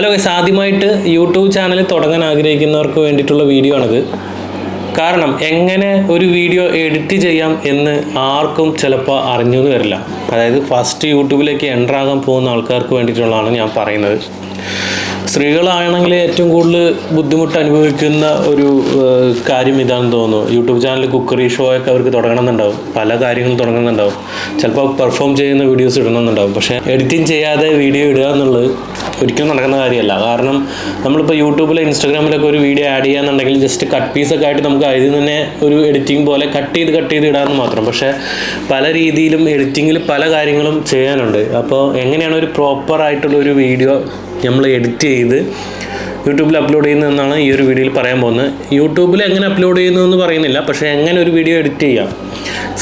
Hello guys ആദ്യമായിട്ട് YouTube channel തുടങ്ങാൻ ആഗ്രഹിക്കുന്നവർക്ക് വേണ്ടിയിട്ടുള്ള വീഡിയോ ആണിത്. കാരണം എങ്ങനെ ഒരു വീഡിയോ എഡിറ്റ് ചെയ്യാം എന്ന് ആർക്കും ചിലപ്പോൾ അറിഞ്ഞെന്ന് വരില്ല. അതായത് ഫസ്റ്റ് യൂട്യൂബിലേക്ക് എന്റർ ആകാൻ പോകുന്ന ആൾക്കാർക്ക് വേണ്ടിയിട്ടുള്ളതാണ് ഞാൻ പറയുന്നത്. സ്ത്രീകളാണെങ്കിൽ ഏറ്റവും കൂടുതൽ ബുദ്ധിമുട്ട് അനുഭവിക്കുന്ന ഒരു കാര്യം ഇതാണെന്ന് തോന്നുന്നു. യൂട്യൂബ് ചാനൽ കുക്കറി ഷോ ഒക്കെ അവർക്ക് തുടങ്ങണമെന്നുണ്ടാവും. പല കാര്യങ്ങളും തുടങ്ങുന്നുണ്ടാവും ചിലപ്പോൾ പെർഫോം ചെയ്യുന്ന വീഡിയോസ് ഇടണമെന്നുണ്ടാവും. പക്ഷേ എഡിറ്റിംഗ് ചെയ്യാതെ വീഡിയോ ഇടുക എന്നുള്ളത് ഒരിക്കലും നടക്കുന്ന കാര്യമല്ല. കാരണം നമ്മളിപ്പോൾ യൂട്യൂബിലോ ഇൻസ്റ്റാഗ്രാമിലൊക്കെ ഒരു വീഡിയോ ആഡ് ചെയ്യാന്നുണ്ടെങ്കിൽ ജസ്റ്റ് കട്ട് പീസൊക്കെ ആയിട്ട് നമുക്ക് അതിൽ തന്നെ ഒരു എഡിറ്റിംഗ് പോലെ കട്ട് ചെയ്ത് കട്ട് ചെയ്ത് ഇടാമെന്ന് മാത്രം. പക്ഷേ പല രീതിയിലും എഡിറ്റിങ്ങിൽ പല കാര്യങ്ങളും ചെയ്യാനുണ്ട്. അപ്പോൾ എങ്ങനെയാണ് ഒരു പ്രോപ്പർ ആയിട്ടുള്ള ഒരു വീഡിയോ നമ്മൾ എഡിറ്റ് ചെയ്ത് യൂട്യൂബിൽ അപ്ലോഡ് ചെയ്യുന്നതെന്നാണ് ഈ ഒരു വീഡിയോയിൽ പറയാൻ പോകുന്നത്. യൂട്യൂബിൽ എങ്ങനെ അപ്ലോഡ് ചെയ്യുന്നു എന്ന് പറയുന്നില്ല പക്ഷേ എങ്ങനെ ഒരു വീഡിയോ എഡിറ്റ് ചെയ്യാം?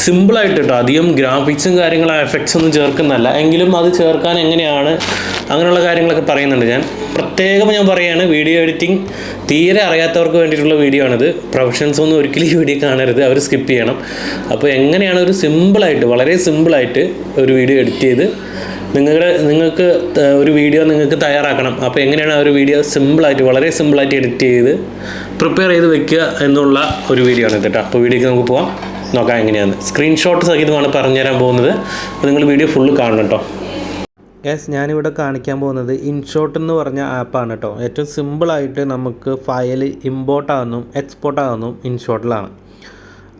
സിമ്പിളായിട്ട് കേട്ടോ അധികം ഗ്രാഫിക്സും കാര്യങ്ങളും എഫക്ട്സ് ഒന്നും ചേർക്കുന്നല്ല എങ്കിലും അത് ചേർക്കാൻ എങ്ങനെയാണ് അങ്ങനെയുള്ള കാര്യങ്ങളൊക്കെ പറയുന്നുണ്ട് ഞാൻ. പ്രത്യേകം ഞാൻ പറയുകയാണ് വീഡിയോ എഡിറ്റിംഗ് തീരെ അറിയാത്തവർക്ക് വേണ്ടിയിട്ടുള്ള വീഡിയോ ആണിത്. പ്രൊഫഷൻസ് ഒന്നും ഒരിക്കലും ഈ വീഡിയോ കാണരുത് അവർ സ്കിപ്പ് ചെയ്യണം. അപ്പോൾ എങ്ങനെയാണ് ഒരു സിമ്പിളായിട്ട് വളരെ സിമ്പിളായിട്ട് ഒരു വീഡിയോ എഡിറ്റ് ചെയ്ത് നിങ്ങളുടെ നിങ്ങൾക്ക് ഒരു വീഡിയോ നിങ്ങൾക്ക് തയ്യാറാക്കണം. അപ്പോൾ എങ്ങനെയാണ് ആ ഒരു വീഡിയോ സിമ്പിളായിട്ട് വളരെ സിമ്പിളായിട്ട് എഡിറ്റ് ചെയ്ത് പ്രിപ്പയർ ചെയ്ത് വെക്കുക എന്നുള്ള ഒരു വീഡിയോ ആണ് കേട്ടോ. അപ്പോൾ വീഡിയോക്ക് നമുക്ക് പോകാം നോക്കാം എങ്ങനെയാണ്. സ്ക്രീൻഷോട്ട് സഹിതമാണ് പറഞ്ഞുതരാൻ പോകുന്നത്. അപ്പോൾ നിങ്ങൾ വീഡിയോ ഫുള്ള് കാണണം കേട്ടോ. യെസ് ഞാനിവിടെ കാണിക്കാൻ പോകുന്നത് ഇൻഷോട്ട് എന്ന് പറഞ്ഞ ആപ്പാണ് കേട്ടോ. ഏറ്റവും സിമ്പിളായിട്ട് നമുക്ക് ഫയൽ ഇമ്പോർട്ട് ആകുന്നതും എക്സ്പോർട്ട് ആകുന്നതും ഇൻഷോട്ടിലാണ്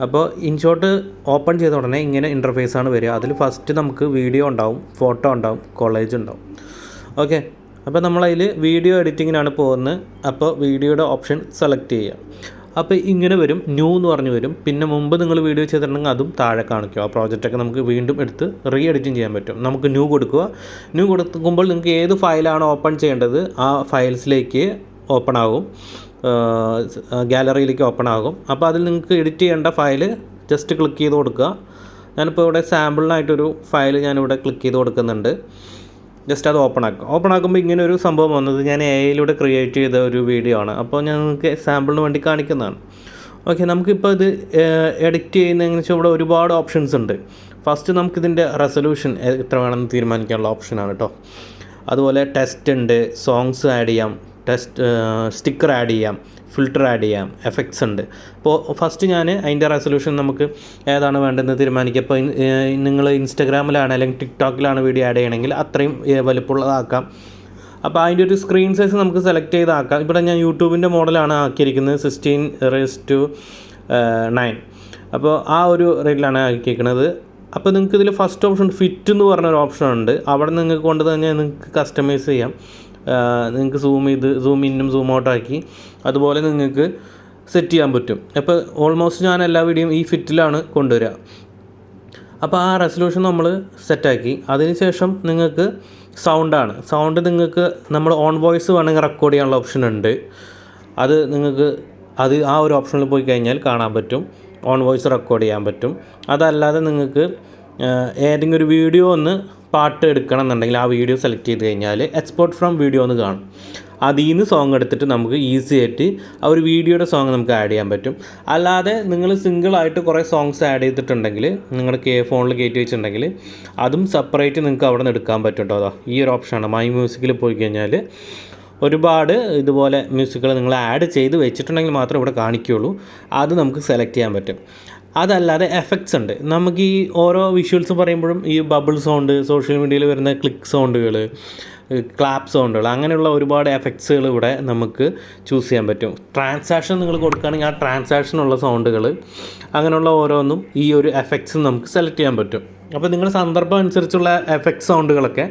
അപ്പോൾ ഇൻഷോട്ട് ഓപ്പൺ ചെയ്ത ഉടനെ ഇങ്ങനെ ഇന്റർഫേസ് ആണ് വരിക. അതിൽ ഫസ്റ്റ് നമുക്ക് വീഡിയോ ഉണ്ടാവും ഫോട്ടോ ഉണ്ടാവും കോളേജ് ഉണ്ടാവും. ഓക്കെ അപ്പോൾ നമ്മളതിൽ വീഡിയോ എഡിറ്റിങ്ങിനാണ് പോകുന്നത്. അപ്പോൾ വീഡിയോയുടെ ഓപ്ഷൻ സെലക്ട് ചെയ്യുക. അപ്പോൾ ഇങ്ങനെ വരും ന്യൂ എന്ന് പറഞ്ഞു വരും. പിന്നെ മുമ്പ് നിങ്ങൾ വീഡിയോ ചെയ്തിട്ടുണ്ടെങ്കിൽ അതും താഴെ കാണിക്കുക. ആ പ്രോജക്റ്റൊക്കെ നമുക്ക് വീണ്ടും എടുത്ത് റീ എഡിറ്റിംഗ് ചെയ്യാൻ പറ്റും. നമുക്ക് ന്യൂ കൊടുക്കുക. ന്യൂ കൊടുക്കുമ്പോൾ നിങ്ങൾക്ക് ഏത് ഫയലാണ് ഓപ്പൺ ചെയ്യേണ്ടത്? ആ ഫയൽസിലേക്ക് ഓപ്പൺ ആകും. ഗാലറിയിലേക്ക് ഓപ്പൺ ആകും. അപ്പോൾ അതിൽ നിങ്ങൾക്ക് എഡിറ്റ് ചെയ്യേണ്ട ഫയൽ ജസ്റ്റ് ക്ലിക്ക് ചെയ്ത് കൊടുക്കുക. ഞാനിപ്പോൾ ഇവിടെ സാമ്പിളിനായിട്ടൊരു ഫയൽ ഞാനിവിടെ ക്ലിക്ക് ചെയ്ത് കൊടുക്കുന്നുണ്ട്. ജസ്റ്റ് അത് ഓപ്പൺ ആക്കുക. ഓപ്പൺ ആക്കുമ്പോൾ ഇങ്ങനെ ഒരു സംഭവം വന്നത് ഞാൻ എ ഐയിലൂടെ ക്രിയേറ്റ് ചെയ്ത ഒരു വീഡിയോ ആണ്. അപ്പോൾ ഞാൻ നിങ്ങൾക്ക് സാമ്പിളിന് വേണ്ടി കാണിക്കുന്നതാണ്. ഓക്കെ നമുക്കിപ്പോൾ ഇത് എഡിറ്റ് ചെയ്യുന്നതെന്ന് വെച്ചാൽ ഇവിടെ ഒരുപാട് ഓപ്ഷൻസ് ഉണ്ട്. ഫസ്റ്റ് നമുക്കിതിന്റെ റെസൊല്യൂഷൻ എത്ര വേണമെന്ന് തീരുമാനിക്കാനുള്ള ഓപ്ഷനാണ് കേട്ടോ അതുപോലെ ടെസ്റ്റ് ഉണ്ട് സോങ്സ് ആഡ് ചെയ്യാം. ടെസ്റ്റ് സ്റ്റിക്കർ ആഡ് ചെയ്യാം ഫിൽറ്റർ ആഡ് ചെയ്യാം എഫക്ട്സ് ഉണ്ട്. അപ്പോൾ ഫസ്റ്റ് ഞാൻ അതിന്റെ റെസൊല്യൂഷൻ നമുക്ക് ഏതാണ് വേണ്ടതെന്ന് തീരുമാനിക്കുക അപ്പോൾ നിങ്ങൾ ഇൻസ്റ്റഗ്രാമിലാണ് അല്ലെങ്കിൽ ടിക്ടോക്കിലാണ് വീഡിയോ ആഡ് ചെയ്യണമെങ്കിൽ അത്രയും വലുപ്പമുള്ളതാക്കാം അപ്പോൾ അതിന്റെ ഒരു സ്ക്രീൻ സൈസ് നമുക്ക് സെലക്ട് ചെയ്താക്കാം. ഇവിടെ ഞാൻ യൂട്യൂബിന്റെ മോഡലാണ് ആക്കിയിരിക്കുന്നത് സിക്സ്റ്റീൻ റേസ് ടു നയൻ. അപ്പോൾ ആ ഒരു റേറ്റിലാണ് ആക്കിയിരിക്കുന്നത് അപ്പോൾ നിങ്ങൾക്ക് ഇതിൽ ഫസ്റ്റ് ഓപ്ഷൻ ഫിറ്റ് എന്ന് പറഞ്ഞൊരു ഓപ്ഷൻ ഉണ്ട് അവിടെ നിങ്ങൾക്ക് കൊണ്ടുതന്നെ നിങ്ങൾക്ക് കസ്റ്റമൈസ് ചെയ്യാം. നിങ്ങൾക്ക് സൂം ചെയ്ത് സൂം ഇന്നും സൂം ഔട്ട് ആക്കി. അതുപോലെ നിങ്ങൾക്ക് സെറ്റ് ചെയ്യാൻ പറ്റും. അപ്പോൾ ഓൾമോസ്റ്റ് ഞാൻ എല്ലാ വീഡിയോയും ഈ ഫിറ്റിലാണ് കൊണ്ടുവരിക അപ്പോൾ ആ റെസൊല്യൂഷൻ നമ്മൾ സെറ്റാക്കി അതിനുശേഷം നിങ്ങൾക്ക് സൗണ്ടാണ് സൗണ്ട് നിങ്ങൾക്ക് നമ്മൾ ഓൺ വോയിസ് വേണമെങ്കിൽ റെക്കോർഡ് ചെയ്യാനുള്ള ഓപ്ഷൻ ഉണ്ട്. അത് നിങ്ങൾക്ക് അത് ആ ഒരു ഓപ്ഷനിൽ പോയി കഴിഞ്ഞാൽ കാണാൻ പറ്റും. ഓൺ വോയിസ് റെക്കോർഡ് ചെയ്യാൻ പറ്റും. അതല്ലാതെ നിങ്ങൾക്ക് ഏതെങ്കിലും ഒരു വീഡിയോ ഒന്ന് പാട്ട് എടുക്കണം എന്നുണ്ടെങ്കിൽ ആ വീഡിയോ സെലക്ട് ചെയ്ത് കഴിഞ്ഞാൽ എക്സ്പോർട്ട് ഫ്രം വീഡിയോ എന്ന് കാണും. അതിൽ നിന്ന് സോങ് എടുത്തിട്ട് നമുക്ക് ഈസി ആയിട്ട് ആ ഒരു വീഡിയോയുടെ സോങ് നമുക്ക് ആഡ് ചെയ്യാൻ പറ്റും. അല്ലാതെ നിങ്ങൾ സിംഗിളായിട്ട് കുറേ സോങ്സ് ആഡ് ചെയ്തിട്ടുണ്ടെങ്കിൽ നിങ്ങളുടെ കെ ഫോണിൽ കയറ്റി വെച്ചിട്ടുണ്ടെങ്കിൽ അതും സെപ്പറേറ്റ് നിങ്ങൾക്ക് അവിടെ നിന്ന് എടുക്കാൻ പറ്റും കേട്ടോ അതോ ഈ ഒരു ഓപ്ഷനാണ് മൈ മ്യൂസിക്കിൽ പോയി കഴിഞ്ഞാൽ ഒരുപാട് ഇതുപോലെ മ്യൂസിക്കുകൾ നിങ്ങൾ ആഡ് ചെയ്ത് വെച്ചിട്ടുണ്ടെങ്കിൽ മാത്രമേ ഇവിടെ കാണിക്കുകയുള്ളൂ അത് നമുക്ക് സെലക്ട് ചെയ്യാൻ പറ്റും. അതല്ലാതെ എഫക്ട്സ് ഉണ്ട്. നമുക്ക് ഈ ഓരോ വിഷ്വൽസ് പറയുമ്പോഴും ഈ ബബിൾ സൗണ്ട് സോഷ്യൽ മീഡിയയിൽ വരുന്ന ക്ലിക്ക് സൗണ്ടുകൾ ക്ലാപ്പ് സൗണ്ടുകൾ അങ്ങനെയുള്ള ഒരുപാട് എഫക്ട്സുകൾ ഇവിടെ നമുക്ക് ചൂസ് ചെയ്യാൻ പറ്റും. ട്രാൻസാക്ഷൻ നിങ്ങൾ കൊടുക്കുകയാണെങ്കിൽ ആ ട്രാൻസാക്ഷനുള്ള സൗണ്ടുകൾ അങ്ങനെയുള്ള ഓരോന്നും ഈ ഒരു എഫക്ട്സ് നമുക്ക് സെലക്ട് ചെയ്യാൻ പറ്റും. അപ്പോൾ നിങ്ങൾ സന്ദർഭം അനുസരിച്ചുള്ള എഫക്ട് സൗണ്ടുകളൊക്കെ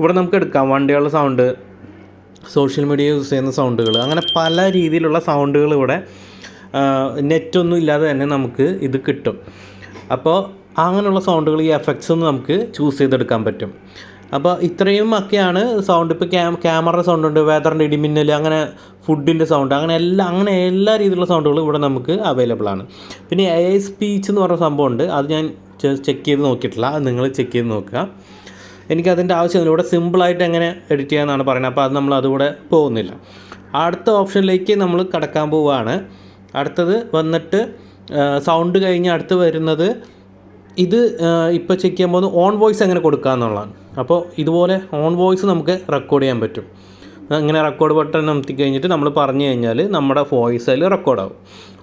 ഇവിടെ നമുക്ക് എടുക്കാം. വണ്ടികളുടെ സൗണ്ട് സോഷ്യൽ മീഡിയ യൂസ് ചെയ്യുന്ന സൗണ്ടുകൾ അങ്ങനെ പല രീതിയിലുള്ള സൗണ്ടുകൾ ഇവിടെ നെറ്റൊന്നും ഇല്ലാതെ തന്നെ നമുക്ക് ഇത് കിട്ടും. അപ്പോൾ അങ്ങനെയുള്ള സൗണ്ടുകൾ ഈ എഫക്ട്സ് ഒന്ന് നമുക്ക് ചൂസ് ചെയ്തെടുക്കാൻ പറ്റും. അപ്പോൾ ഇത്രയും ഒക്കെയാണ് സൗണ്ട് ഇപ്പോൾ ക്യാം ക്യാമറ സൗണ്ട് ഉണ്ട് വെതറിന്റെ ഇടിമിന്നൽ അങ്ങനെ ഫുഡിന്റെ സൗണ്ട് അങ്ങനെ എല്ലാ അങ്ങനെ എല്ലാ രീതിയിലുള്ള സൗണ്ടുകളും ഇവിടെ നമുക്ക് അവൈലബിൾ ആണ്. പിന്നെ എ ഐ സ്പീച്ച് എന്ന് പറഞ്ഞ സംഭവം ഉണ്ട്. അത് ഞാൻ ചെക്ക് ചെയ്ത് നോക്കിയിട്ടില്ല. അത് നിങ്ങൾ ചെക്ക് ചെയ്ത് നോക്കുക. എനിക്ക് അതിന്റെ ആവശ്യമില്ല ഇവിടെ സിമ്പിളായിട്ട് എങ്ങനെ എഡിറ്റ് ചെയ്യാമെന്നാണ് പറയുന്നത്. അപ്പോൾ അത് നമ്മൾ അതുകൂടെ പോകുന്നില്ല. അടുത്ത ഓപ്ഷനിലേക്ക് നമ്മൾ കടക്കാൻ പോവുകയാണ്. അടുത്തത് വന്നിട്ട് സൗണ്ട് കഴിഞ്ഞ് അടുത്ത് വരുന്നത് ഇത് ഇപ്പോൾ ചെക്ക് ചെയ്യാൻ പോകുന്നത് ഓൺ വോയിസ് എങ്ങനെ കൊടുക്കുക എന്നുള്ളതാണ്. അപ്പോൾ ഇതുപോലെ ഓൺ വോയിസ് നമുക്ക് റെക്കോർഡ് ചെയ്യാൻ പറ്റും. അങ്ങനെ റെക്കോർഡ് ബട്ടൺ അമർത്തി കഴിഞ്ഞിട്ട് നമ്മൾ പറഞ്ഞു കഴിഞ്ഞാൽ നമ്മുടെ വോയിസ് അതിൽ റെക്കോർഡാവും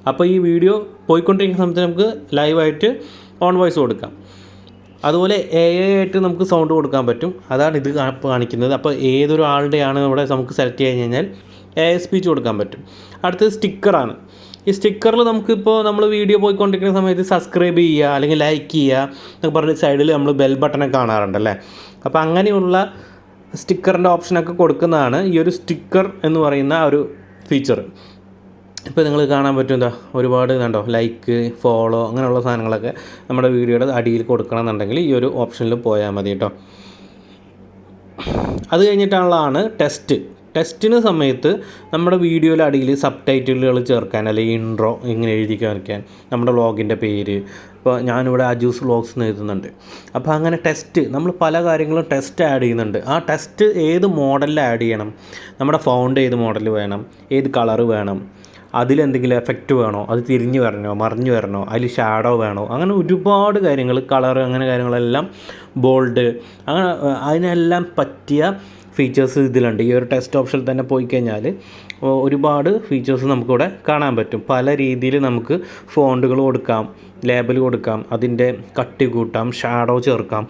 അപ്പോൾ ഈ വീഡിയോ പോയിക്കൊണ്ടിരിക്കുന്ന സമയത്ത് നമുക്ക് ലൈവായിട്ട് ഓൺ വോയിസ് കൊടുക്കാം. അതുപോലെ എ ആയിട്ട് നമുക്ക് സൗണ്ട് കൊടുക്കാൻ പറ്റും. അതാണ് ഇത് കാണിക്കുന്നത്. അപ്പോൾ ഏതൊരു ആളുടെയാണ് ഇവിടെ നമുക്ക് സെലക്ട് ചെയ്ത് കഴിഞ്ഞാൽ എ എസ് സ്പീച്ച് കൊടുക്കാൻ പറ്റും. അടുത്തത് സ്റ്റിക്കറാണ് ഈ സ്റ്റിക്കറിൽ നമുക്കിപ്പോൾ നമ്മൾ വീഡിയോ പോയിക്കൊണ്ടിരിക്കുന്ന സമയത്ത് സബ്സ്ക്രൈബ് ചെയ്യുക അല്ലെങ്കിൽ ലൈക്ക് ചെയ്യുക എന്നൊക്കെ പറഞ്ഞ് സൈഡിൽ നമ്മൾ ബെൽ ബട്ടണൊക്കെ കാണാറുണ്ടല്ലേ അപ്പോൾ അങ്ങനെയുള്ള സ്റ്റിക്കറിന്റെ ഓപ്ഷനൊക്കെ കൊടുക്കുന്നതാണ് ഈ ഒരു സ്റ്റിക്കർ എന്ന് പറയുന്ന ഒരു ഫീച്ചർ ഇപ്പോൾ നിങ്ങൾ കാണാൻ പറ്റും എന്താ? ഒരുപാട് കണ്ടോ? ലൈക്ക് ഫോളോ അങ്ങനെയുള്ള സാധനങ്ങളൊക്കെ നമ്മുടെ വീഡിയോയുടെ അടിയിൽ കൊടുക്കണമെന്നുണ്ടെങ്കിൽ ഈ ഒരു ഓപ്ഷനിൽ പോയാൽ മതി കേട്ടോ. അത് കഴിഞ്ഞിട്ടുള്ളതാണ് ടെസ്റ്റ് ടെസ്റ്റിന് സമയത്ത് നമ്മുടെ വീഡിയോയുടെ അടിയിൽ സബ് ടൈറ്റിലുകൾ ചേർക്കാൻ അല്ലെങ്കിൽ ഇൻട്രോ ഇങ്ങനെ എഴുതി കാണിക്കാൻ നമ്മുടെ വ്ളോഗിന്റെ പേര്. ഇപ്പോൾ ഞാനിവിടെ അജൂസ് വ്ളോഗ്സ് എന്ന് എഴുതുന്നുണ്ട്. അപ്പോൾ അങ്ങനെ ടെസ്റ്റ് നമ്മൾ പല കാര്യങ്ങളും ടെസ്റ്റ് ആഡ് ചെയ്യുന്നുണ്ട്. ആ ടെസ്റ്റ് ഏത് മോഡലിൽ ആഡ് ചെയ്യണം? നമ്മുടെ ഫൗണ്ട് ഏത് മോഡൽ വേണം? ഏത് കളർ വേണം? അതിലെന്തെങ്കിലും എഫക്റ്റ് വേണോ? അത് തിരിഞ്ഞു വരണോ? മറിഞ്ഞു വരണോ? അതിൽ ഷാഡോ വേണോ? അങ്ങനെ ഒരുപാട് കാര്യങ്ങൾ കളർ അങ്ങനെ കാര്യങ്ങളെല്ലാം ബോൾഡ് അങ്ങനെ അതിനെല്ലാം പറ്റിയ ഫീച്ചേഴ്സ് ഇതിലുണ്ട്. ഈ ഒരു ടെസ്റ്റ് ഓപ്ഷനിൽ തന്നെ പോയി കഴിഞ്ഞാൽ ഒരുപാട് ഫീച്ചേഴ്സ് നമുക്കിവിടെ കാണാൻ പറ്റും. പല രീതിയിൽ നമുക്ക് ഫോണ്ടുകൾ കൊടുക്കാം ലേബൽ കൊടുക്കാം അതിന്റെ കട്ടി കൂട്ടാം ഷാഡോ ചേർക്കാം.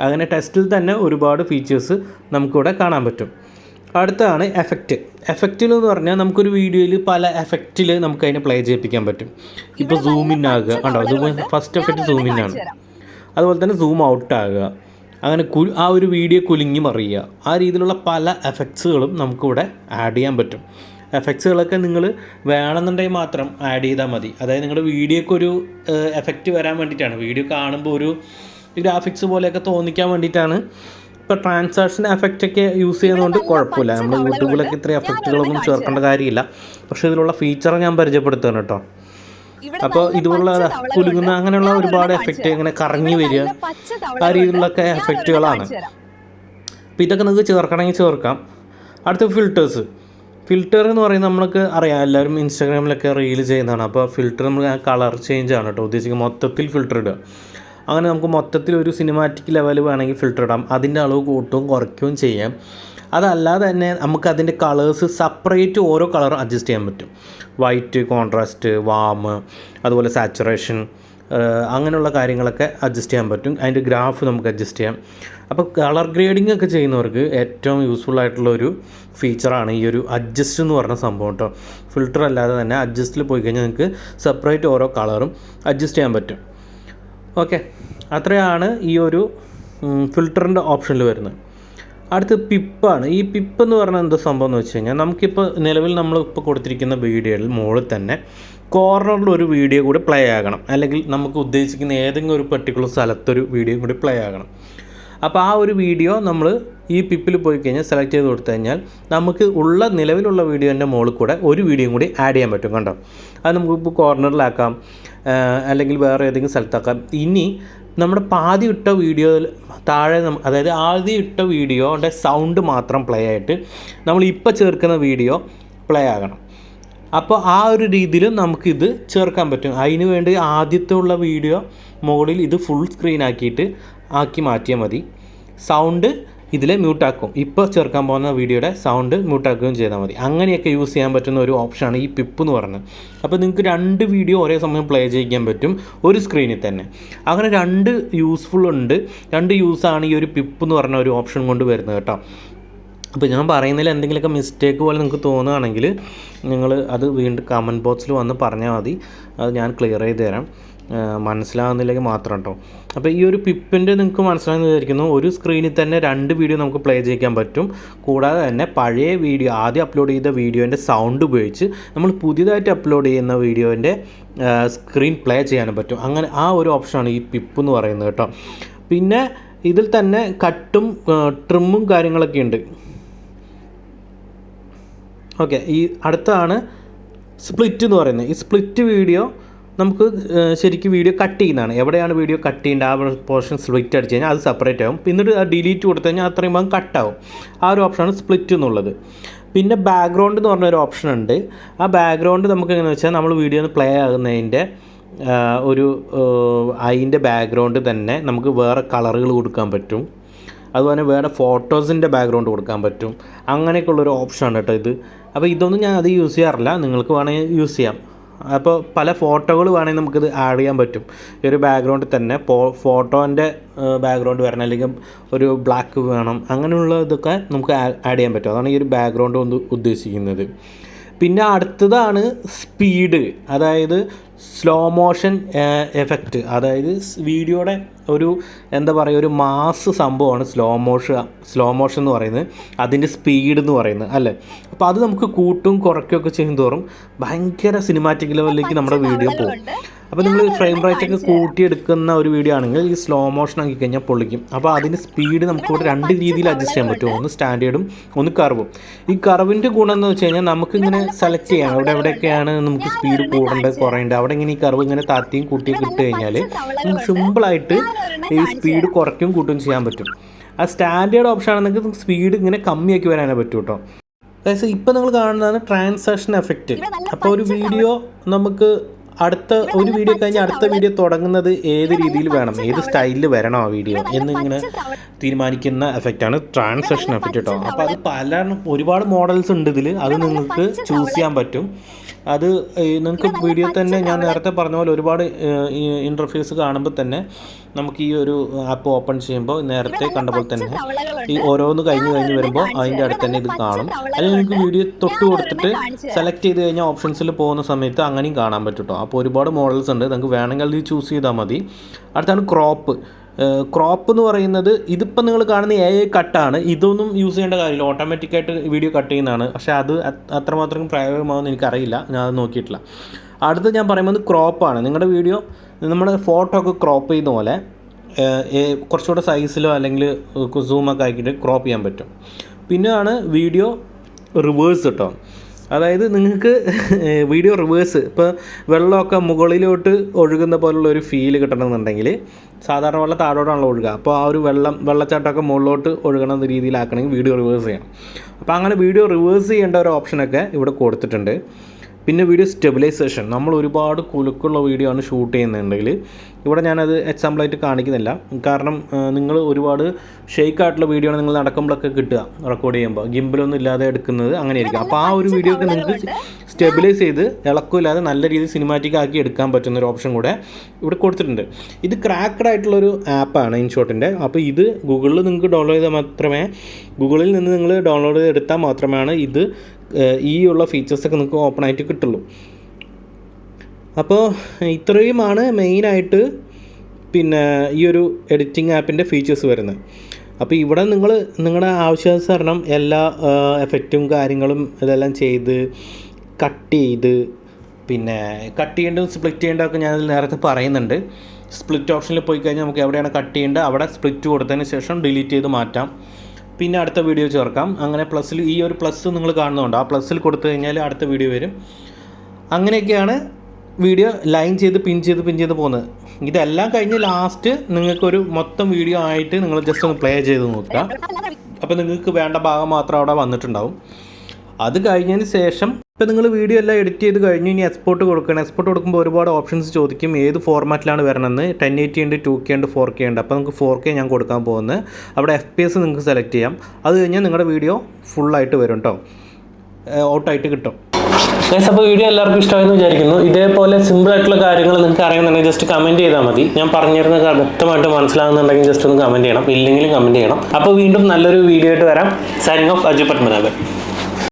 അങ്ങനെ ടെസ്റ്റിൽ തന്നെ ഒരുപാട് ഫീച്ചേഴ്സ് നമുക്കിവിടെ കാണാൻ പറ്റും. അടുത്താണ് എഫക്റ്റ് എഫക്റ്റിൽ എന്ന് പറഞ്ഞാൽ നമുക്കൊരു വീഡിയോയിൽ പല എഫക്റ്റിൽ നമുക്ക് അതിനെ പ്ലേ ചെയ്യിപ്പിക്കാൻ പറ്റും. ഇപ്പോൾ സൂം ഇൻ ആകുക. കണ്ടോ? Zoom first effect zoom in ആണ്. അതുപോലെ തന്നെ സൂം ഔട്ട് ആകുക. അങ്ങനെ കു ആ ഒരു വീഡിയോ കുലുങ്ങി മറിയുക. ആ രീതിയിലുള്ള പല എഫക്ട്സുകളും നമുക്കിവിടെ ആഡ് ചെയ്യാൻ പറ്റും. എഫക്ട്സുകളൊക്കെ നിങ്ങൾ വേണമെന്നുണ്ടെങ്കിൽ മാത്രം ആഡ് ചെയ്താൽ മതി. അതായത് നിങ്ങളുടെ വീഡിയോക്ക് ഒരു എഫക്റ്റ് വരാൻ വേണ്ടിയിട്ടാണ്. വീഡിയോ കാണുമ്പോൾ ഒരു ഗ്രാഫിക്സ് പോലെയൊക്കെ തോന്നിക്കാൻ വേണ്ടിയിട്ടാണ്. ഇപ്പോൾ ട്രാൻസാക്ഷൻ എഫക്റ്റൊക്കെ യൂസ് ചെയ്യുന്നതുകൊണ്ട് കുഴപ്പമില്ല. നമ്മൾ യൂട്യൂബിലൊക്കെ ഇത്ര എഫക്റ്റുകളൊന്നും ചേർക്കേണ്ട കാര്യമില്ല. പക്ഷേ ഇതിലുള്ള ഫീച്ചർ ഞാൻ പരിചയപ്പെടുത്തുകയാണ് കേട്ടോ. അപ്പോൾ ഇതുപോലുള്ള കുലുങ്ങുന്ന അങ്ങനെയുള്ള ഒരുപാട് എഫക്റ്റ് ഇങ്ങനെ കറങ്ങി വരിക. ആ രീതിയിലുള്ളൊക്കെ എഫക്റ്റുകളാണ് അപ്പോൾ ഇതൊക്കെ നിങ്ങൾക്ക് ചേർക്കണമെങ്കിൽ ചേർക്കാം. അടുത്ത ഫിൽറ്റേഴ്സ് ഫിൽറ്റർ എന്ന് പറയുന്നത് നമ്മൾക്ക് അറിയാം. എല്ലാവരും ഇൻസ്റ്റാഗ്രാമിലൊക്കെ റീൽ ചെയ്യുന്നതാണ്. അപ്പോൾ ഫിൽറ്റർ നമ്മൾ കളർ ചേഞ്ച് ആണ് കേട്ടോ ഉദ്ദേശിക്കുന്നത്. മൊത്തത്തിൽ ഫിൽറ്റർ ഇടുക. അങ്ങനെ നമുക്ക് മൊത്തത്തിൽ ഒരു സിനിമാറ്റിക് ലെവൽ വേണമെങ്കിൽ ഫിൽറ്റർ ഇടാം. അതിന്റെ അളവ് കൂട്ടുകയും കുറയ്ക്കുകയും ചെയ്യാം. അതല്ലാതെ തന്നെ നമുക്ക് അതിന്റെ കളേഴ്സ് സെപ്പറേറ്റ് ഓരോ കളർ അഡ്ജസ്റ്റ് ചെയ്യാൻ പറ്റും. വൈറ്റ് കോൺട്രാസ്റ്റ് വാം അതുപോലെ സാച്ചുറേഷൻ അങ്ങനെയുള്ള കാര്യങ്ങളൊക്കെ അഡ്ജസ്റ്റ് ചെയ്യാൻ പറ്റും. അതിന്റെ ഗ്രാഫ് നമുക്ക് അഡ്ജസ്റ്റ് ചെയ്യാം. അപ്പോൾ കളർ ഗ്രേഡിംഗ് ഒക്കെ ചെയ്യുന്നവർക്ക് ഏറ്റവും യൂസ്ഫുൾ ആയിട്ടുള്ള ഒരു ഫീച്ചറാണ് ഈ ഒരു അഡ്ജസ്റ്റ് എന്ന് പറഞ്ഞ സംഭവം കേട്ടോ. ഫിൽറ്റർ അല്ലാതെ തന്നെ അഡ്ജസ്റ്റിൽ പോയി കഴിഞ്ഞാൽ നിങ്ങൾക്ക് സെപ്പറേറ്റ് ഓരോ കളറും അഡ്ജസ്റ്റ് ചെയ്യാൻ പറ്റും. ഓക്കെ അത്രയാണ് ഈ ഒരു ഫിൽറ്ററിന്റെ ഓപ്ഷനിൽ വരുന്നത്. അടുത്ത് പിപ്പാണ്. ഈ പിപ്പ് എന്ന് പറഞ്ഞാൽ എന്താ സംഭവം എന്ന് വെച്ച് കഴിഞ്ഞാൽ നമുക്കിപ്പോൾ നിലവിൽ നമ്മൾ ഇപ്പോൾ കൊടുത്തിരിക്കുന്ന വീഡിയോയിൽ മുകളിൽ തന്നെ കോർണറിൽ ഒരു വീഡിയോ കൂടി പ്ലേ ആകണം. അല്ലെങ്കിൽ നമുക്ക് ഉദ്ദേശിക്കുന്ന ഏതെങ്കിലും ഒരു പെർട്ടിക്കുലർ സ്ഥലത്തൊരു വീഡിയോ കൂടി പ്ലേ ആകണം. അപ്പോൾ ആ ഒരു വീഡിയോ നമ്മൾ ഈ പിപ്പിൽ പോയി കഴിഞ്ഞാൽ സെലക്ട് ചെയ്ത് കൊടുത്തു കഴിഞ്ഞാൽ നമുക്ക് ഉള്ള നിലവിലുള്ള വീഡിയോന്റെ മുകളിൽ കൂടെ ഒരു വീഡിയോ കൂടി ആഡ് ചെയ്യാൻ പറ്റും കണ്ടോ? അത് നമുക്കിപ്പോൾ കോർണറിലാക്കാം അല്ലെങ്കിൽ വേറെ ഏതെങ്കിലും സ്ഥലത്താക്കാം. ഇനി നമ്മുടെ പാതി ഇട്ട വീഡിയോ താഴെ അതായത് ആദ്യം ഇട്ട വീഡിയോയുടെ സൗണ്ട് മാത്രം പ്ലേ ആയിട്ട് നമ്മൾ ഇപ്പോൾ ചേർക്കുന്ന വീഡിയോ പ്ലേ ആകണം. അപ്പോൾ ആ ഒരു രീതിയിൽ നമുക്കിത് ചേർക്കാൻ പറ്റും. അതിന് വേണ്ടി ആദ്യത്തെ ഉള്ള വീഡിയോ മുകളിൽ ഇത് ഫുൾ സ്ക്രീൻ ആക്കിയിട്ട് ആക്കി മാറ്റിയാൽ മതി. സൗണ്ട് ഇതിൽ മ്യൂട്ടാക്കും ഇപ്പോൾ ചേർക്കാൻ പോകുന്ന വീഡിയോയുടെ സൗണ്ട് മ്യൂട്ടാക്കുകയും ചെയ്താൽ മതി. അങ്ങനെയൊക്കെ യൂസ് ചെയ്യാൻ പറ്റുന്ന ഒരു ഓപ്ഷനാണ് ഈ പിപ്പ് എന്ന് പറയുന്നത്. അപ്പോൾ നിങ്ങൾക്ക് രണ്ട് വീഡിയോ ഒരേ സമയം പ്ലേ ചെയ്യിക്കാൻ പറ്റും ഒരു സ്ക്രീനിൽ തന്നെ. അങ്ങനെ രണ്ട് യൂസ്ഫുൾ ഉണ്ട്. രണ്ട് യൂസാണ് ഈ ഒരു പിപ്പ് എന്ന് പറഞ്ഞ ഒരു ഓപ്ഷൻ കൊണ്ട് വരുന്നത് കേട്ടോ. അപ്പോൾ ഞാൻ പറയുന്നതിൽ എന്തെങ്കിലുമൊക്കെ മിസ്റ്റേക്ക് പോലെ നിങ്ങൾക്ക് തോന്നുകയാണെങ്കിൽ നിങ്ങൾ അത് വീണ്ടും കമന്റ് ബോക്സിൽ വന്ന് പറഞ്ഞാൽ മതി. അത് ഞാൻ ക്ലിയർ ചെയ്ത് തരാം മനസ്സിലാകുന്നില്ലെങ്കിൽ മാത്രം കേട്ടോ അപ്പോൾ ഈ ഒരു പിപ്പിന്റെ നിങ്ങൾക്ക് മനസ്സിലാകുന്ന വിചാരിക്കുന്നു ഒരു സ്ക്രീനിൽ തന്നെ രണ്ട് വീഡിയോ നമുക്ക് പ്ലേ ചെയ്യിക്കാൻ പറ്റും. കൂടാതെ തന്നെ പഴയ വീഡിയോ ആദ്യം അപ്ലോഡ് ചെയ്ത വീഡിയോന്റെ സൗണ്ട് ഉപയോഗിച്ച് നമ്മൾ പുതിയതായിട്ട് അപ്ലോഡ് ചെയ്യുന്ന വീഡിയോന്റെ സ്ക്രീൻ പ്ലേ ചെയ്യാനും പറ്റും. അങ്ങനെ ആ ഒരു ഓപ്ഷനാണ് ഈ പിപ്പ് എന്ന് പറയുന്നത് കേട്ടോ പിന്നെ ഇതിൽ തന്നെ കട്ടും ട്രിമ്മും കാര്യങ്ങളൊക്കെ ഉണ്ട്. ഓക്കെ ഈ അടുത്താണ് സ്പ്ലിറ്റ് എന്ന് പറയുന്നത്. ഈ സ്പ്ലിറ്റ് വീഡിയോ നമുക്ക് ശരിക്കും വീഡിയോ കട്ട് ചെയ്യുന്നതാണ്. എവിടെയാണ് വീഡിയോ കട്ട് ചെയ്യേണ്ടത് ആ പോർഷൻ സ്പ്ലിറ്റ് അടിച്ച് കഴിഞ്ഞാൽ അത് സെപ്പറേറ്റ് ആവും. പിന്നീട് ആ ഡിലീറ്റ് കൊടുത്തു കഴിഞ്ഞാൽ അത്രയും ഭാഗം കട്ടാവും ആ ഒരു ഓപ്ഷനാണ് സ്പ്ലിറ്റ് എന്നുള്ളത്. പിന്നെ ബാക്ക്ഗ്രൗണ്ട് എന്ന് പറഞ്ഞൊരു ഓപ്ഷൻ ഉണ്ട്. ആ ബാക്ക്ഗ്രൗണ്ട് നമുക്ക് എങ്ങനെയാണെന്ന് വെച്ചാൽ നമ്മൾ വീഡിയോ ഒന്ന് പ്ലേ ആകുന്നതിന്റെ ഒരു അതിന്റെ ബാക്ക്ഗ്രൗണ്ട് തന്നെ നമുക്ക് വേറെ കളറുകൾ കൊടുക്കാൻ പറ്റും. അതുപോലെ വേറെ ഫോട്ടോസിന്റെ ബാക്ക്ഗ്രൗണ്ട് കൊടുക്കാൻ പറ്റും. അങ്ങനെയൊക്കെയുള്ളൊരു ഓപ്ഷനാണ് കേട്ടോ ഇത്. അപ്പോൾ ഇതൊന്നും ഞാൻ അത് യൂസ് ചെയ്യാറില്ല. നിങ്ങൾക്ക് വേണമെങ്കിൽ യൂസ് ചെയ്യാം. അപ്പോൾ പല ഫോട്ടോകൾ വേണമെങ്കിൽ നമുക്കിത് ആഡ് ചെയ്യാൻ പറ്റും. ഈ ഒരു ബാക്ക്ഗ്രൗണ്ടിൽ തന്നെ പോ ഫോട്ടോന്റെ ബാക്ക്ഗ്രൗണ്ട് വരണം. അല്ലെങ്കിൽ ഒരു ബ്ലാക്ക് വേണം. അങ്ങനെയുള്ള ഇതൊക്കെ നമുക്ക് ആഡ് ചെയ്യാൻ പറ്റും. അതാണ് ഈ ഒരു ബാക്ക്ഗ്രൗണ്ട് കൊണ്ട് ഉദ്ദേശിക്കുന്നത്. പിന്നെ അടുത്തതാണ് സ്പീഡ് അതായത് സ്ലോ മോഷൻ എഫക്റ്റ് അതായത് വീഡിയോയുടെ ഒരു എന്താ പറയുക ഒരു മാസ് സംഭവമാണ് സ്ലോ മോഷൻ സ്ലോ മോഷൻ എന്ന് പറയുന്നത്. അതിന്റെ സ്പീഡ് എന്ന് പറയുന്നത് അല്ലേ? അപ്പോൾ അത് നമുക്ക് കൂട്ടും കുറയ്ക്കുകയൊക്കെ ചെയ്യും തോറും ഭയങ്കര സിനിമാറ്റിക് ലെവലിലേക്ക് നമ്മുടെ വീഡിയോ പോകും. അപ്പോൾ നിങ്ങൾ ഫ്രെയിം റേറ്റ് ഒക്കെ കൂട്ടിയെടുക്കുന്ന ഒരു വീഡിയോ ആണെങ്കിൽ ഈ സ്ലോ മോഷൻ ആക്കി കഴിഞ്ഞാൽ പൊള്ളിക്കും അപ്പോൾ അതിന് സ്പീഡ് നമുക്ക് ഇവിടെ രണ്ട് രീതിയിൽ അഡ്ജസ്റ്റ് ചെയ്യാൻ പറ്റും. ഒന്ന് സ്റ്റാൻഡേർഡും ഒന്ന് കർവും ഈ കർവിന്റെ ഗുണം എന്ന് വെച്ച് കഴിഞ്ഞാൽ നമുക്കിങ്ങനെ സെലക്ട് ചെയ്യാം. അവിടെ എവിടെയൊക്കെയാണ് നമുക്ക് സ്പീഡ് കൂടേണ്ടത് കുറയേണ്ടത്? അവിടെ ഇങ്ങനെ ഈ കർവ് ഇങ്ങനെ താത്തിയും കൂട്ടിയും ഇട്ട് കഴിഞ്ഞാൽ നമുക്ക് സിമ്പിളായിട്ട് ഈ സ്പീഡ് കുറയ്ക്കും കൂട്ടും ചെയ്യാൻ പറ്റും. ആ സ്റ്റാൻഡേർഡ് ഓപ്ഷൻ ആണെങ്കിൽ സ്പീഡ് ഇങ്ങനെ കമ്മിയാക്കി വരാനേ പറ്റും കേട്ടോ അതായത് ഇപ്പം നിങ്ങൾ കാണുന്നതാണ് ട്രാൻസാക്ഷൻ എഫക്റ്റ് അപ്പോൾ ഒരു വീഡിയോ നമുക്ക് അടുത്ത ഒരു വീഡിയോ കഴിഞ്ഞ് അടുത്ത വീഡിയോ തുടങ്ങുന്നത് ഏത് രീതിയിൽ വേണം? ഏത് സ്റ്റൈലിൽ വരണം ആ വീഡിയോ എന്നിങ്ങനെ തീരുമാനിക്കുന്ന എഫക്റ്റാണ് ട്രാൻസാക്ഷൻ എഫക്റ്റ് കേട്ടോ അപ്പോൾ അത് പല ഒരുപാട് മോഡൽസ് ഉണ്ട് ഇതിൽ അത് നിങ്ങൾക്ക് ചൂസ് ചെയ്യാൻ പറ്റും. അത് നിങ്ങൾക്ക് വീഡിയോ തന്നെ ഞാൻ നേരത്തെ പറഞ്ഞ പോലെ ഒരുപാട് ഇന്റർഫേസ് കാണുമ്പോൾ തന്നെ നമുക്ക് ഈ ഒരു ആപ്പ് ഓപ്പൺ ചെയ്യുമ്പോൾ നേരത്തെ കണ്ട പോലെ തന്നെ ഈ ഓരോന്ന് കഴിഞ്ഞ് കഴിഞ്ഞ് വരുമ്പോൾ അതിന്റെ അടുത്ത് തന്നെ ഇത് കാണും. അല്ലെങ്കിൽ നിങ്ങൾക്ക് വീഡിയോ തൊട്ട് കൊടുത്തിട്ട് സെലക്ട് ചെയ്ത് കഴിഞ്ഞാൽ ഓപ്ഷൻസിൽ പോകുന്ന സമയത്ത് അങ്ങനെയും കാണാൻ പറ്റും കേട്ടോ അപ്പോൾ ഒരുപാട് മോഡൽസ് ഉണ്ട്. നിങ്ങൾക്ക് വേണമെങ്കിൽ അത് ചൂസ് ചെയ്താൽ മതി. അടുത്താണ് ക്രോപ്പ് ക്രോപ്പ് എന്ന് പറയുന്നത് ഇതിപ്പോൾ നിങ്ങൾ കാണുന്ന എ ഐ കട്ടാണ് ഇതൊന്നും യൂസ് ചെയ്യേണ്ട കാര്യമില്ല. ഓട്ടോമാറ്റിക്കായിട്ട് വീഡിയോ കട്ട് ചെയ്യുന്നതാണ്. പക്ഷേ അത് അത് അത്രമാത്രം പ്രായോഗികമാകുമെന്ന് എനിക്കറിയില്ല. ഞാൻ അത് നോക്കിയിട്ടില്ല. അടുത്ത് ഞാൻ പറയുന്നത് ക്രോപ്പാണ് നിങ്ങളുടെ വീഡിയോ നമ്മുടെ ഫോട്ടോ ഒക്കെ ക്രോപ്പ് ചെയ്യുന്ന പോലെ കുറച്ചുകൂടെ സൈസിലോ അല്ലെങ്കിൽ സൂമൊക്കെ ആക്കിയിട്ട് ക്രോപ്പ് ചെയ്യാൻ പറ്റും. പിന്നെയാണ് വീഡിയോ റിവേഴ്സ് കേട്ടോ അതായത് നിങ്ങൾക്ക് വീഡിയോ റിവേഴ്സ് ഇപ്പോൾ വെള്ളമൊക്കെ മുകളിലോട്ട് ഒഴുകുന്ന പോലുള്ള ഒരു ഫീൽ കിട്ടണമെന്നുണ്ടെങ്കിൽ സാധാരണ വെള്ളം താഴോട്ടാണല്ലോ ഒഴുകുക. അപ്പോൾ ആ ഒരു വെള്ളം വെള്ളച്ചാട്ടമൊക്കെ മുകളിലോട്ട് ഒഴുകണ രീതിയിലാക്കണമെങ്കിൽ വീഡിയോ റിവേഴ്സ് ചെയ്യണം. അപ്പോൾ അങ്ങനെ വീഡിയോ റിവേഴ്സ് ചെയ്യേണ്ട ഒരു ഓപ്ഷനൊക്കെ ഇവിടെ കൊടുത്തിട്ടുണ്ട്. പിന്നെ വീഡിയോ സ്റ്റെബിലൈസേഷൻ നമ്മൾ ഒരുപാട് കുലുക്കുള്ള വീഡിയോ ആണ് ഷൂട്ട് ചെയ്യുന്നുണ്ടെങ്കിൽ ഇവിടെ ഞാനത് എക്സാമ്പിളായിട്ട് കാണിക്കുന്നില്ല. കാരണം നിങ്ങൾ ഒരുപാട് ഷെയ്ക്ക് ആയിട്ടുള്ള വീഡിയോ ആണ് നിങ്ങൾ നടക്കുമ്പോഴൊക്കെ കിട്ടുക റെക്കോർഡ് ചെയ്യുമ്പോൾ. ഗിംബലൊന്നും ഇല്ലാതെ എടുക്കുന്നത് അങ്ങനെയായിരിക്കും. അപ്പോൾ ആ ഒരു വീഡിയോ ഒക്കെ നിങ്ങൾക്ക് സ്റ്റെബിലൈസ് ചെയ്ത് ഇളക്കമില്ലാതെ നല്ല രീതിയിൽ സിനിമാറ്റിക് ആക്കി എടുക്കാൻ പറ്റുന്ന ഒരു ഓപ്ഷൻ കൂടെ ഇവിടെ കൊടുത്തിട്ടുണ്ട്. ഇത് ക്രാക്കഡ് ആയിട്ടുള്ളൊരു ആപ്പാണ് ഇൻഷോട്ടിന്റെ അപ്പോൾ ഇത് ഗൂഗിളിൽ നിങ്ങൾക്ക് ഡൗൺലോഡ് ചെയ്താൽ മാത്രമേ ഗൂഗിളിൽ നിന്ന് നിങ്ങൾ ഡൗൺലോഡ് ചെയ്തെടുത്താൽ മാത്രമാണ് ഇത് ഈ ഉള്ള ഫീച്ചേഴ്സൊക്കെ നിങ്ങൾക്ക് ഓപ്പൺ ആയിട്ട് കിട്ടുള്ളൂ. അപ്പോൾ ഇത്രയുമാണ് മെയിനായിട്ട് പിന്നെ ഈ ഒരു എഡിറ്റിംഗ് ആപ്പിന്റെ ഫീച്ചേഴ്സ് വരുന്നത് അപ്പോൾ ഇവിടെ നിങ്ങൾ നിങ്ങളുടെ ആവശ്യാനുസരണം എല്ലാ എഫക്റ്റും കാര്യങ്ങളും ഇതെല്ലാം ചെയ്ത് കട്ട് ചെയ്ത് പിന്നെ കട്ട് ചെയ്യേണ്ടതും സ്പ്ലിറ്റ് ചെയ്യേണ്ടതൊക്കെ ഞാൻ നേരത്തെ പറയുന്നുണ്ട്. സ്പ്ലിറ്റ് ഓപ്ഷനിൽ പോയി കഴിഞ്ഞാൽ നമുക്ക് എവിടെയാണ് കട്ട് ചെയ്യേണ്ടത്? അവിടെ സ്പ്ലിറ്റ് കൊടുത്തതിന് ശേഷം ഡിലീറ്റ് ചെയ്ത് മാറ്റാം. പിന്നെ അടുത്ത വീഡിയോ ചേർക്കാം. അങ്ങനെ പ്ലസ്സിൽ ഈ ഒരു പ്ലസ് നിങ്ങൾ കാണുന്നുണ്ട് ആ പ്ലസ്സിൽ കൊടുത്തു കഴിഞ്ഞാൽ അടുത്ത വീഡിയോ വരും. അങ്ങനെയൊക്കെയാണ് വീഡിയോ ലൈൻ ചെയ്ത് പിൻ ചെയ്ത് പിൻ ചെയ്ത് പോകുന്നത്. ഇതെല്ലാം കഴിഞ്ഞ് ലാസ്റ്റ് നിങ്ങൾക്കൊരു മൊത്തം വീഡിയോ ആയിട്ട് നിങ്ങൾ ജസ്റ്റ് ഒന്ന് പ്ലേ ചെയ്ത് നോക്കുക. അപ്പോൾ നിങ്ങൾക്ക് വേണ്ട ഭാഗം മാത്രം അവിടെ വന്നിട്ടുണ്ടാവും. അത് കഴിഞ്ഞതിന് ശേഷം ഇപ്പോൾ നിങ്ങൾ വീഡിയോ എല്ലാം എഡിറ്റ് ചെയ്ത് കഴിഞ്ഞ് ഇനി എക്സ്പോർട്ട് കൊടുക്കണം. എക്സ്പോർട്ട് കൊടുക്കുമ്പോൾ ഒരുപാട് ഓപ്ഷൻസ് ചോദിക്കും. ഏത് ഫോർമാറ്റിലാണ് വരണമെന്ന്. ടെൻ എയ്റ്റി ഉണ്ട് ടു കെ ഉണ്ട് ഫോർ കെ ഉണ്ട്. അപ്പോൾ നമുക്ക് ഫോർ കെ ഞാൻ കൊടുക്കാൻ പോകുന്നത്. അവിടെ എഫ് പി എസ് നിങ്ങൾക്ക് സെലക്ട് ചെയ്യാം. അത് കഴിഞ്ഞാൽ നിങ്ങളുടെ വീഡിയോ ഫുള്ളായിട്ട് വരും കേട്ടോ ഔട്ടായിട്ട് കിട്ടും. ഗൈസ് അപ്പോൾ വീഡിയോ എല്ലാവർക്കും ഇഷ്ടമായെന്ന് വിചാരിക്കുന്നു. ഇതേപോലെ സിമ്പിൾ ആയിട്ടുള്ള കാര്യങ്ങൾ നിങ്ങൾക്ക് അറിയുന്നുണ്ടെങ്കിൽ ജസ്റ്റ് കമന്റ് ചെയ്താൽ മതി. ഞാൻ പറഞ്ഞിരുന്ന വ്യക്തമായിട്ട് മനസ്സിലാകുന്നുണ്ടെങ്കിൽ ജസ്റ്റ് ഒന്ന് കമന്റ് ചെയ്യണം. ഇല്ലെങ്കിലും കമന്റ് ചെയ്യണം. അപ്പോൾ വീണ്ടും നല്ലൊരു വീഡിയോ ആയിട്ട് വരാം. Signing off Aju Padmanabhan